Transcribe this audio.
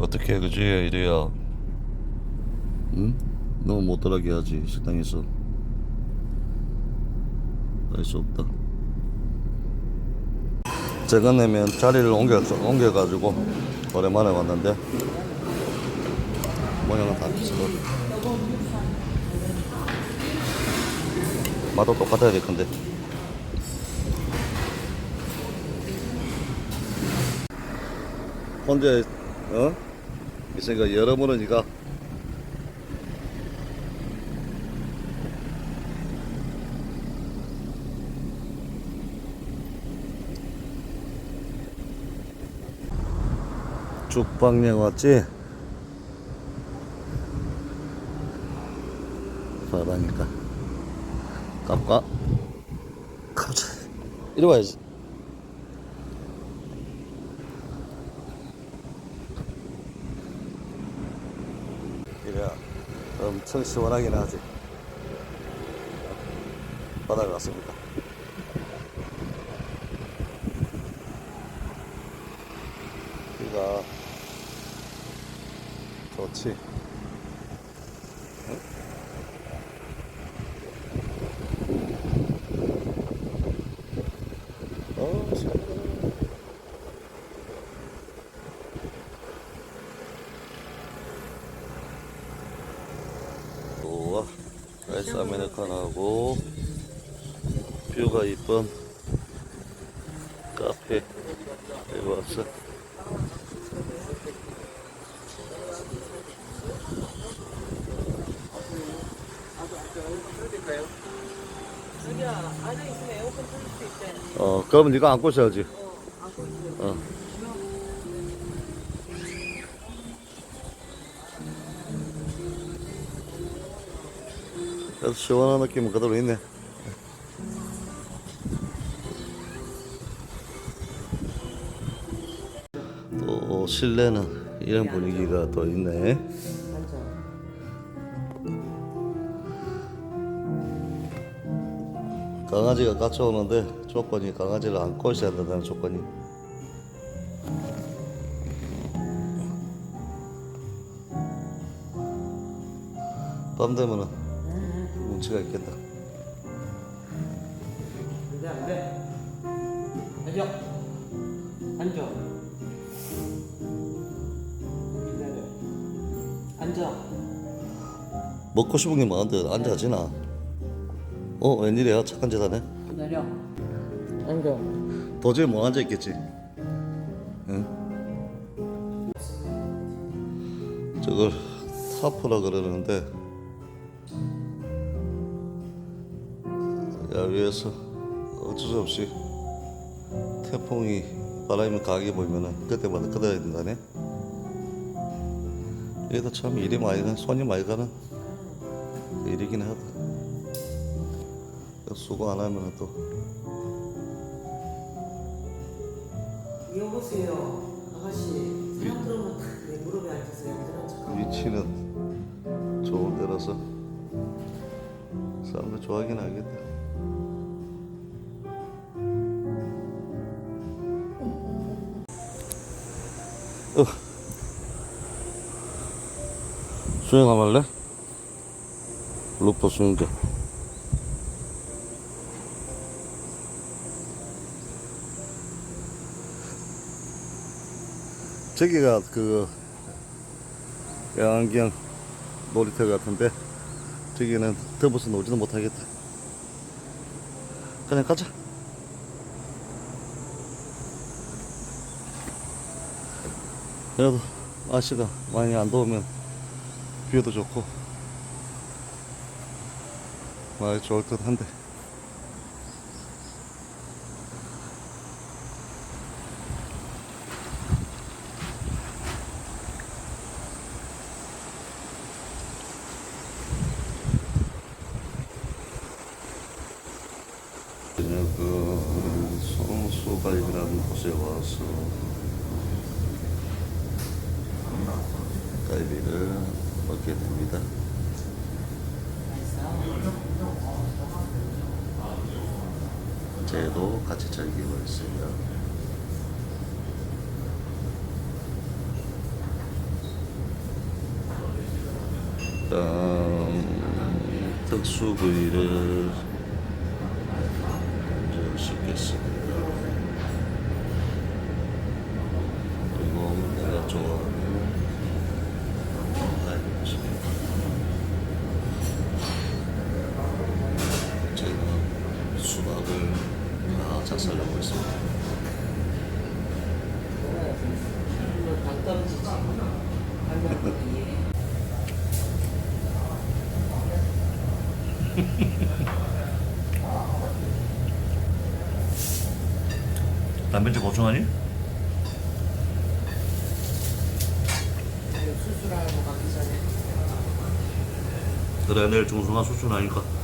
어떻게 그지 이래야? 응? 너무 못 들어가게 하지 식당에서. 할 수 없다. 제가 내면 자리를 옮겨, 옮겨가지고 오랜만에 왔는데 모양은 다 비슷해. 맛도 똑같아야 될 건데. 혼자 어? 있으니까 여러분은 니가 죽방령 왔지? 바다니까 깝까? 깝자 이리 와야지 이래 엄청 시원하긴 하지 바다에 왔습니다. 비가 좋지 어, 시원 아이스 아메리카노하고 뷰가 이쁜 카페 여기 왔어. 어 그러면 네가 안고 있어야지 어, 안고 있어. 어. 그래도 시원한 느낌은 그대로 있네 또 실내는 이런 분위기가 또 있네. 강아지가 같이 오는데 조건이 강아지를 안고 있어야 된다는 조건이 밤 되면은 운치가 있겠다 안돼 안돼. 앉아. 앉아. 기다려. 앉아. 먹고 싶은 게 많은데 앉아 지나 어 웬일이야 착한 짓 하네 기다려. 앉아. 도저히 못 앉아 있겠지 응? 저걸 사프라 그러는데 야외에서 어쩔 수 없이 태풍이 바람이 강하게 보이면은 그때마다 끄덕야 된다네 이게 참 일이 많이 가는 손이 많이 가는 일이긴 하다 수고 안 하면 또 여보세요. 아가씨. 사람 들어오면 탁내 무릎에 앉아서 얌전한 척하고. 위치는 좋은 데라서 사람들 좋아하긴 하겠다. 어. 수영 안 할래? 루퍼 수영장. 저기가 그 야안경 놀이터 같은데 저기는 더워서 놀지도 못하겠다 그냥 가자 그래도 날씨가 많이 안 더우면 뷰도 좋고 많이 좋을 듯 한데. 그냥 그 성수갈비라는 곳에 와서 닭갈비를 먹게 됩니다. 제도 같이 즐기고 있어요. 일단 음, 특수 부위를 작살내고 있습니다. 단백질 보충하니? 수술하고 가기 전에 그래 내일 중순간 수술하니까